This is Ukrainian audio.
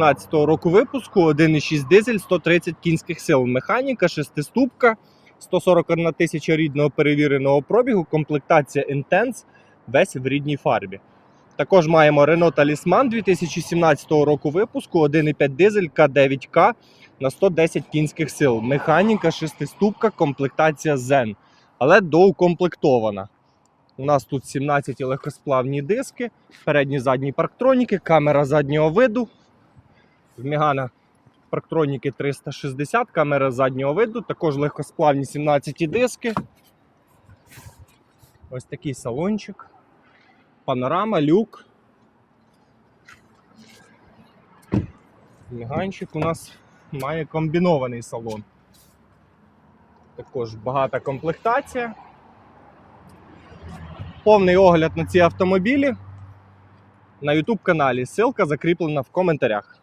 2015 року випуску 1,6 дизель, 130 кінських сил. Механіка, шестиступка, 141 тисяча рідного перевіреного пробігу, комплектація Intense, весь в рідній фарбі. Також маємо Renault Talisman 2017 року випуску, 1,5 дизель К9К на 110 кінських сил. Механіка, шестиступка, комплектація Zen, але доукомплектована. У нас тут 17 легкосплавні диски, передні задні парктроніки, камера заднього виду. В Мігана парктроніки 360, камера заднього виду, також легкосплавні 17 диски. Ось такий салончик. Панорама, люк. Міганчик у нас має комбінований салон. Також багата комплектація. Повний огляд на ці автомобілі на YouTube каналі. Ссылка закріплена в коментарях.